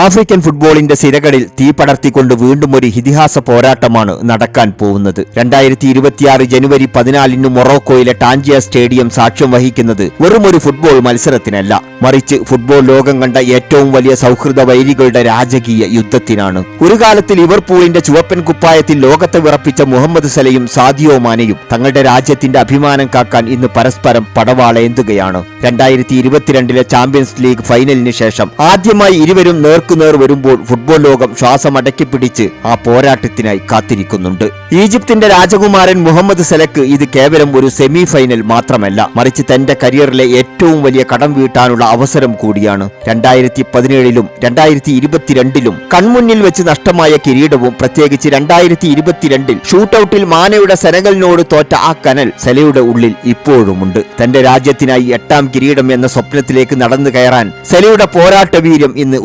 African ഫുട്ബോളിന്റെ സിരകളിൽ തീ പടർത്തിക്കൊണ്ട് വീണ്ടും ഒരു ഇതിഹാസ പോരാട്ടമാണ് നടക്കാൻ പോകുന്നത്. രണ്ടായിരത്തി ഇരുപത്തിയാറ് ജനുവരി പതിനാലിന് മൊറോക്കോയിലെ ടാഞ്ചിയ സ്റ്റേഡിയം സാക്ഷ്യം വഹിക്കുന്നത് വെറും ഒരു ഫുട്ബോൾ മത്സരത്തിനല്ല മറിച്ച് ഫുട്ബോൾ ലോകം കണ്ട ഏറ്റവും വലിയ സൗഹൃദ വൈരികളുടെ രാജകീയ യുദ്ധത്തിനാണ്. ഒരു കാലത്ത് ലിവർപൂളിന്റെ ചുവപ്പൻ കുപ്പായത്തിൽ ലോകത്തെ വിറപ്പിച്ച മുഹമ്മദ് സലയും സാദിയോ മാനയും തങ്ങളുടെ രാജ്യത്തിന്റെ അഭിമാനം കാക്കാൻ ഇന്ന് പരസ്പരം പടവാളേന്തുകയാണ്. രണ്ടായിരത്തി ഇരുപത്തിരണ്ടിലെ ചാമ്പ്യൻസ് ലീഗ് ഫൈനലിന് ശേഷം ആദ്യമായി ഇരുവരും നേർക്കുനേർ വരുമ്പോൾ ഫുട്ബോൾ ലോകം ശ്വാസമടക്കി പിടിച്ച് ആ പോരാട്ടത്തിനായി കാത്തിരിക്കുന്നുണ്ട്. ഈജിപ്തിന്റെ രാജകുമാരൻ മുഹമ്മദ് സലക്ക് ഇത് കേവലം ഒരു സെമി ഫൈനൽ മാത്രമല്ല മറിച്ച് തന്റെ കരിയറിലെ ഏറ്റവും വലിയ കടം വീട്ടാനുള്ള അവസരം കൂടിയാണ്. രണ്ടായിരത്തി പതിനേഴിലും രണ്ടായിരത്തി ഇരുപത്തിരണ്ടിലും കൺമുന്നിൽ വെച്ച് നഷ്ടമായ കിരീടവും പ്രത്യേകിച്ച് രണ്ടായിരത്തി ഇരുപത്തിരണ്ടിൽ ഷൂട്ടൌട്ടിൽ മാനയുടെ സെനഗലിനോട് തോറ്റ ആ കനൽ സെലയുടെ ഉള്ളിൽ ഇപ്പോഴുമുണ്ട്. തന്റെ രാജ്യത്തിനായി എട്ടാം കിരീടം എന്ന സ്വപ്നത്തിലേക്ക് നടന്നു കയറാൻ സെലയുടെ പോരാട്ട വീര്യം ഇന്ന്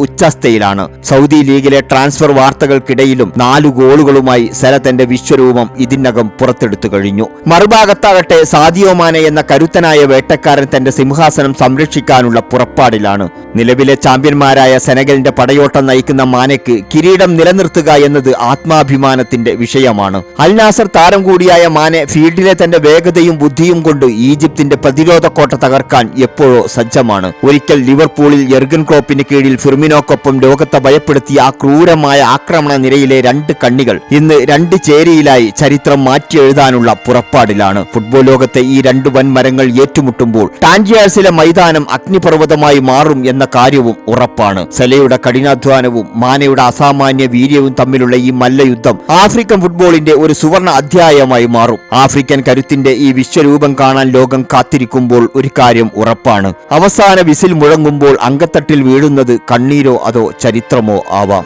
ഉച്ചസ്ഥയിലാണ് സൗദി ലീഗിലെ ട്രാൻസ്ഫർ വാർത്തകൾക്കിടയിലും നാലു ഗോളുകളുമായി സല തന്റെ വിശ്വരൂപം ഇതിനകം പുറത്തെടുത്തു കഴിഞ്ഞു. മറുഭാഗത്താകട്ടെ സാദിയോ മാനെ എന്ന കരുത്തനായ വേട്ടക്കാരൻ തന്റെ സിംഹാസനം സംരക്ഷിക്കാനുള്ള പുറപ്പാടിലാണ്. നിലവിലെ ചാമ്പ്യന്മാരായ സെനഗലിന്റെ പടയോട്ടം നയിക്കുന്ന മാനയ്ക്ക് കിരീടം നിലനിർത്തുക എന്നത് ആത്മാഭിമാനത്തിന്റെ വിഷയമാണ്. അൽനാസർ താരം കൂടിയായ മാനെ ഫീൽഡിലെ തന്റെ വേഗതയും ബുദ്ധിയും കൊണ്ട് ഈജിപ്തിന്റെ പ്രതിരോധ കോട്ട തകർക്കാൻ എപ്പോഴോ സജ്ജമാണ്. ഒരിക്കൽ ലിവർപൂളിൽ യെർഗൻ ക്ലോപ്പിന് കീഴിൽ ഫിർമിനോക്കൊപ്പം ലോകത്തെ ഭയപ്പെടുത്തിയ ആ ക്രൂരമായ ആക്രമണ നിരയിലെ രണ്ട് കണ്ണികൾ ഇന്ന് രണ്ട് ചേരിയിലായി ചരിത്രം മാറ്റിയെഴുതാനുള്ള പുറപ്പാടിലാണ്. ഫുട്ബോൾ ലോകത്തെ ഈ രണ്ട് വൻമരങ്ങൾ ഏറ്റുമുട്ടുമ്പോൾ ടാൻജിയാസിലെ മൈതാനം അഗ്നിപർവതമായി മാറും എന്ന കാര്യവും ഉറപ്പാണ്. സെലയുടെ കഠിനാധ്വാനവും മാനയുടെ അസാമാന്യ വീര്യവും തമ്മിലുള്ള ഈ മല്ലയുദ്ധം ആഫ്രിക്കൻ ഫുട്ബോളിന്റെ ഒരു സുവർണ അധ്യായമായി മാറും. ആഫ്രിക്കൻ കരുത്തിന്റെ ഈ വിശ്വരൂപം കാണാൻ ലോകം കാത്തിരിക്കുമ്പോൾ ഒരു കാര്യം ഉറപ്പാണ്. അവസാന വിസിൽ മുഴങ്ങുമ്പോൾ അങ്കത്തട്ടിൽ വീഴുന്നത് കണ്ണീരോ അതോ ചരിത്രമോ ആവാം.